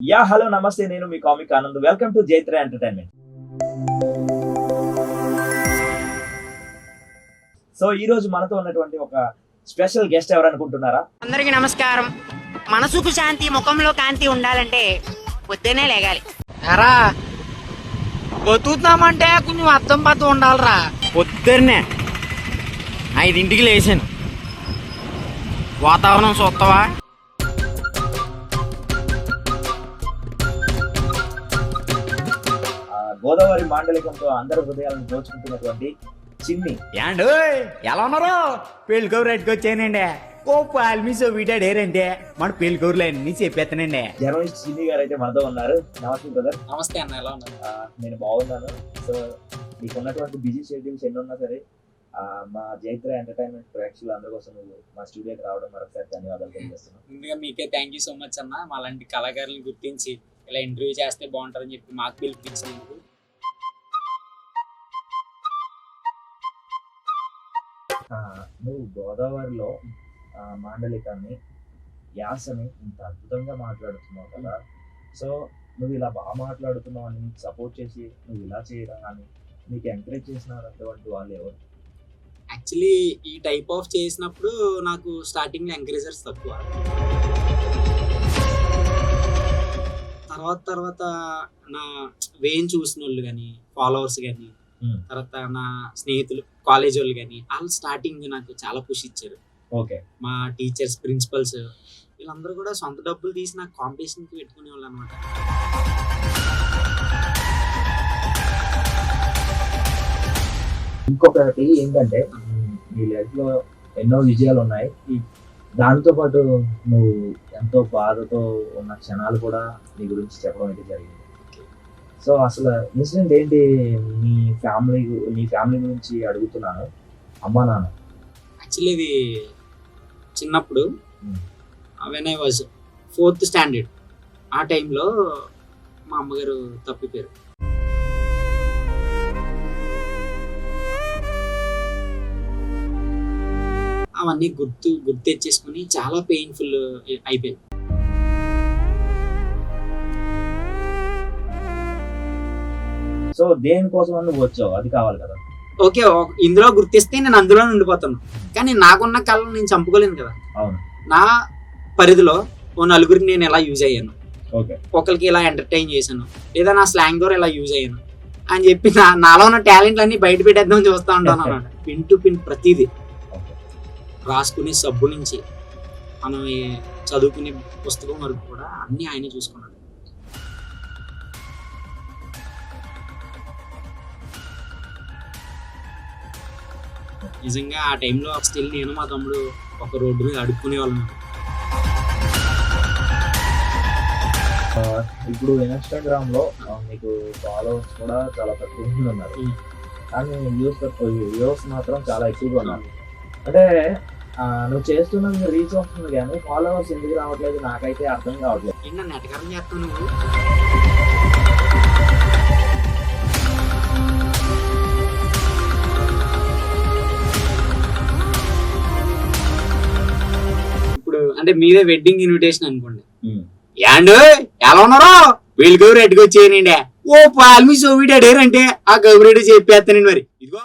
Yeah hello నమస్తే నేను మీ comic Anand. Welcome to Jaitra entertainment so ఈ రోజు మనతో ఉన్నటువంటి ఒక స్పెషల్ గెస్ట్ ఎవరు అనుకుంటున్నారా? అందరికీ నమస్కారం. మనసుకు శాంతి ముఖంలో కాంతి ఉండాలంటే పొద్దునే లేగాలి. ఎరా బతుకుతున్నామంటే కొంచెం అర్థం పద్ధం ఉండాలిరా. పొద్దున్నే ఐదింటికి లేచాను. వాతావరణం చూస్తావా గోదావరి మాండలికంతో అందరి హృదయాలను దోచుకుంటున్నటువంటి చిన్ని. ఏండు ఎలా ఉన్నారు? పెళ్ళి కౌరు ఎట్టుకొచ్చానండి ఓ పాల్మిసో వీటాడేరంటే మన పెళ్ళి కౌరులు అన్ని చెప్పేస్తానండి. జర్నలిస్ట్ చిన్ని గారు అయితే మనతో ఉన్నారు. నమస్తే బ్రదర్. నమస్తే అన్న ఎలా ఉన్నారు? నేను బాగున్నాను. సో మీకు ఉన్నటువంటి బిజీ షెడ్యూల్స్ ఎన్ని ఉన్నా సరే మా జైత్ర ఎంటర్టైన్మెంట్ ప్రేక్షకులు అందరి కోసం నువ్వు మా స్టూడియోకి రావడం మరొకసారి ధన్యవాదాలు తెలియజేస్తున్నాను. ముందుగా మీకే థ్యాంక్ యూ సో మచ్ అన్న. మాలాంటి కళాకారులను గుర్తించి ఇలా ఇంటర్వ్యూ చేస్తే బాగుంటుందని చెప్పి మాకు పిలిపించినందుకు నువ్వు గోదావరిలో ఆ, మాండలికాన్ని యాసని ఇంత అద్భుతంగా మాట్లాడుతున్నావు కదా. సో నువ్వు ఇలా బాగా మాట్లాడుతున్నావు అని నీకు సపోర్ట్ చేసి నువ్వు ఇలా చేయడం అని నీకు ఎంకరేజ్ చేసినటువంటి వాళ్ళు ఎవరు? యాక్చువల్లీ ఈ టైప్ ఆఫ్ చేసినప్పుడు నాకు స్టార్టింగ్లో ఎంకరేజర్స్ తక్కువ. తర్వాత తర్వాత నా వేన్ చూసిన వాళ్ళు కానీ ఫాలోవర్స్ కానీ. తర్వాత నా స్నేహితులు కాలేజ్ వాళ్ళు కానీ వాళ్ళు స్టార్టింగ్ నాకు చాలా పుష్ ఇచ్చారు. ఓకే. మా టీచర్స్ ప్రిన్సిపల్స్ వీళ్ళందరూ కూడా సొంత డబ్బులు తీసి నాకు కాంపిటీషన్కి పెట్టుకునే వాళ్ళు అనమాట ఇంకొకటి ఏంటంటే నీ లైఫ్లో ఎన్నో విజయాలు ఉన్నాయి. దాంతో పాటు నువ్వు ఎంతో బాధతో ఉన్న క్షణాలు కూడా నీ గురించి చెప్పడం అయితే జరిగింది. సో అసలు ఇన్సిడెంట్ ఏంటి నీ ఫ్యామిలీ నీ ఫ్యామిలీ గురించి అడుగుతున్నాను? అమ్మా నాన్న. యాక్చువల్లీ ఇది చిన్నప్పుడు. When I was fourth standard ఆ టైంలో మా అమ్మగారు తప్పిపోయారు. అవన్నీ గుర్తు గుర్తు తెచ్చేసుకుని చాలా పెయిన్ఫుల్ అయిపోయింది. సో దేనికోసం నువ్వు వచ్చావు? అది కావాలి కదా. ఓకే ఇందులో గుర్తిస్తే నేను అందులో ఉండిపోతాను. కానీ నాకున్న కళను నేను చంపుకోలేను కదా. అవును. నా పరిధిలో ఓ నలుగురికి నేను ఎలా యూజ్ అయ్యాను. ఒకరికి ఇలా ఎంటర్టైన్ చేశాను. లేదా నా స్లాంగ్ ద్వారా ఇలా యూజ్ అయ్యాను. అని చెప్పి నా నాలో ఉన్న టాలెంట్ అన్ని బయట పెట్టేద్దాం చూస్తా ఉంటాను అన్నమాట పిన్ టు పిన్ ప్రతిదీ. రాసుకునే సబ్బు నుంచి మనం చదువుకునే పుస్తకం వరకు కూడా అన్ని ఆయనే చూసుకున్నాడు. నిజంగా ఆ టైంలో స్టిల్ నేను మా తమ్ముడు ఒక రోడ్డు మీద అడుక్కునే వాళ్ళం ఇప్పుడు ఇన్స్టాగ్రామ్లో మీకు ఫాలోవర్స్ కూడా చాలా తక్కువ మంది ఉన్నారు. కానీ వ్యూస్ తక్కువ వ్యూస్ మాత్రం చాలా ఎక్కువగా ఉన్నారు. అంటే నువ్వు చేస్తున్నది రీచ్ వస్తుంది కానీ ఫాలోవర్స్ ఎందుకు రావట్లేదు నాకైతే అర్థం కావట్లేదు. నన్ను చేస్తావు నువ్వు అంటే మీదే వెడ్డింగ్ ఇన్విటేషన్ అనుకోండి. యాండ్ ఎలా ఉన్నారో? వీళ్ళు గౌరీ ఎట్టుకొచ్చేయనండి ఓ పాల్మి సోవిడ్ అడేరంటే ఆ గౌరీడు చెప్పేస్తానండి మరి. ఇదిగో.